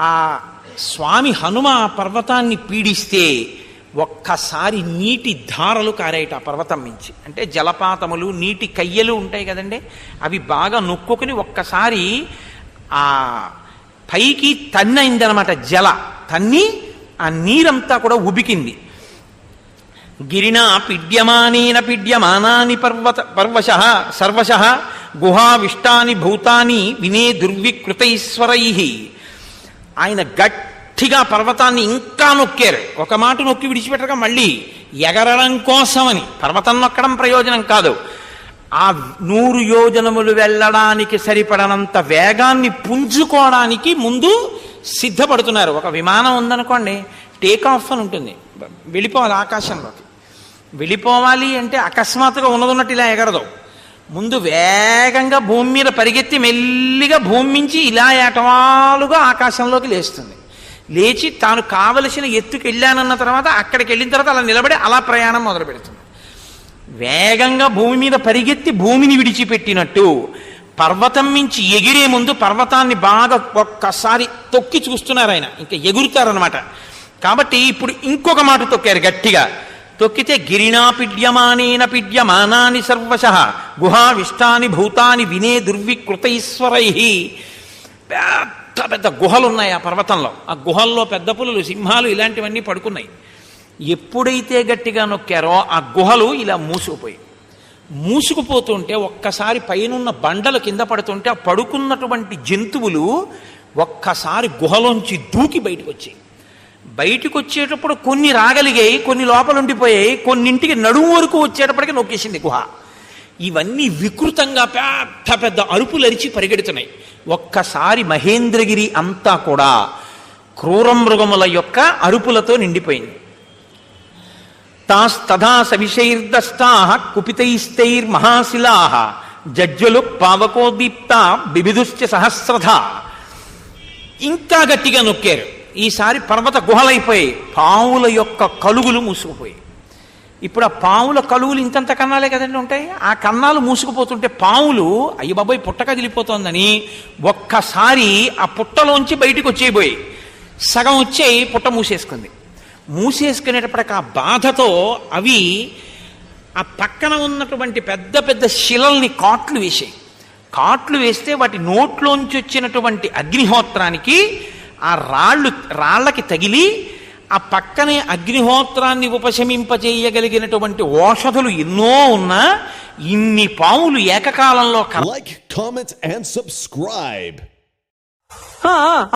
ఆ స్వామి హనుమ ఆ పర్వతాన్ని పీడిస్తే ఒక్కసారి నీటి ధారలు కారాయట ఆ పర్వతం మించి. అంటే జలపాతములు నీటి కయ్యలు ఉంటాయి కదండి అవి బాగా నొక్కుని ఒక్కసారి ఆ పైకి తన్నైందనమాట జల. తన్ని ఆ నీరంతా కూడా ఉబికింది. గిరినా పిడ్యమానేన పిడ్యమానాని పర్వత పర్వశ సర్వశ గుహావిష్టాని భూతాని వినే దుర్వికృతైశ్వరై. ఆయన గట్టిగా పర్వతాన్ని ఇంకా నొక్కారు. ఒక మాట నొక్కి విడిచిపెట్టగా మళ్ళీ ఎగరడం కోసమని. పర్వతం నొక్కడం ప్రయోజనం కాదు. ఆ నూరు యోజనములు వెళ్ళడానికి సరిపడనంత వేగాన్ని పుంజుకోవడానికి ముందు సిద్ధపడుతున్నారు. ఒక విమానం ఉందనుకోండి టేక్ ఆఫ్ అని ఉంటుంది. వెళ్ళిపోవాలి ఆకాశంలోకి. వెళ్ళిపోవాలి అంటే అకస్మాత్తుగా ఉన్నదన్నట్టు ఇలా ఎగరదు. ముందు వేగంగా భూమి మీద పరిగెత్తి మెల్లిగా భూమి నుంచి ఇలా ఏటవాలుగా ఆకాశంలోకి లేస్తుంది. లేచి తాను కావలసిన ఎత్తుకు వెళ్ళానన్న తర్వాత అక్కడికి వెళ్ళిన తర్వాత అలా నిలబడి అలా ప్రయాణం మొదలు పెడుతుంది. వేగంగా భూమి మీద పరిగెత్తి భూమిని విడిచిపెట్టినట్టు పర్వతం మించి ఎగిరే ముందు పర్వతాన్ని బాగా ఒక్కసారి తొక్కి చూస్తున్నారు ఆయన. ఇంకా ఎగురుతారనమాట కాబట్టి ఇప్పుడు ఇంకొక మాట తొక్కారు గట్టిగా. తొక్కితే గిరినా పిడ్యమానేన పిడ్యమానాని సర్వశ గుహావిష్టాని భూతాని వినే దుర్వికృతైశ్వరై. పెద్ద పెద్ద గుహలు ఉన్నాయి ఆ పర్వతంలో. ఆ గుహల్లో పెద్ద పులులు సింహాలు ఇలాంటివన్నీ పడుకున్నాయి. ఎప్పుడైతే గట్టిగా నొక్కారో ఆ గుహలు ఇలా మూసుకుపోయి మూసుకుపోతుంటే ఒక్కసారి పైనున్న బండలు కింద పడుతుంటే ఆ పడుకున్నటువంటి జంతువులు ఒక్కసారి గుహలోంచి దూకి బయటకు వచ్చాయి బయటికి వచ్చేటప్పుడు కొన్ని రాగలిగాయి కొన్ని లోపల ఉండిపోయాయి కొన్నింటికి నడుము వరకు వచ్చేటప్పటికి నొక్కేసింది గుహ. ఇవన్నీ వికృతంగా పెద్ద పెద్ద అరుపులు అరిచి పరిగెడుతున్నాయి. ఒక్కసారి మహేంద్రగిరి అంతా కూడా క్రూరమృగముల యొక్క అరుపులతో నిండిపోయింది. తాస్తథా సవిషైర్దష్టా కుపితైస్తైర్మహాశిలా జడ్జలు పావకోదీప్త బిబిదుశ్చ సహస్రధ ఇంకా గట్టిగా నొక్కారు. ఈసారి పర్వత గుహలైపోయాయి. పావుల యొక్క కలుగులు మూసుకుపోయాయి. ఇప్పుడు ఆ పావుల కలుగులు ఇంతంత కన్నాలే కదండి ఉంటాయి? ఆ కన్నాలు మూసుకుపోతుంటే పావులు అయ్య బాబాయ్ పుట్ట కదిలిపోతోందని ఒక్కసారి ఆ పుట్టలోంచి బయటికి వచ్చేయబోయి. సగం వచ్చేయి పుట్ట మూసేసుకుంది. మూసేసుకునేటప్పటికి ఆ బాధతో అవి ఆ పక్కన ఉన్నటువంటి పెద్ద పెద్ద శిలల్ని కాట్లు వేసాయి కాట్లు వేస్తే వాటి నోట్లోంచి వచ్చినటువంటి అగ్నిహోత్రానికి ఆ రాళ్ళు రాళ్ళకి తగిలి ఆ పక్కనే అగ్నిహోత్రాన్ని ఉపశమింపజేయగలిగినటువంటి ఓషధులు ఎన్నో ఉన్నా ఇన్ని పాములు ఏకకాలంలో కల Like, comment, and subscribe.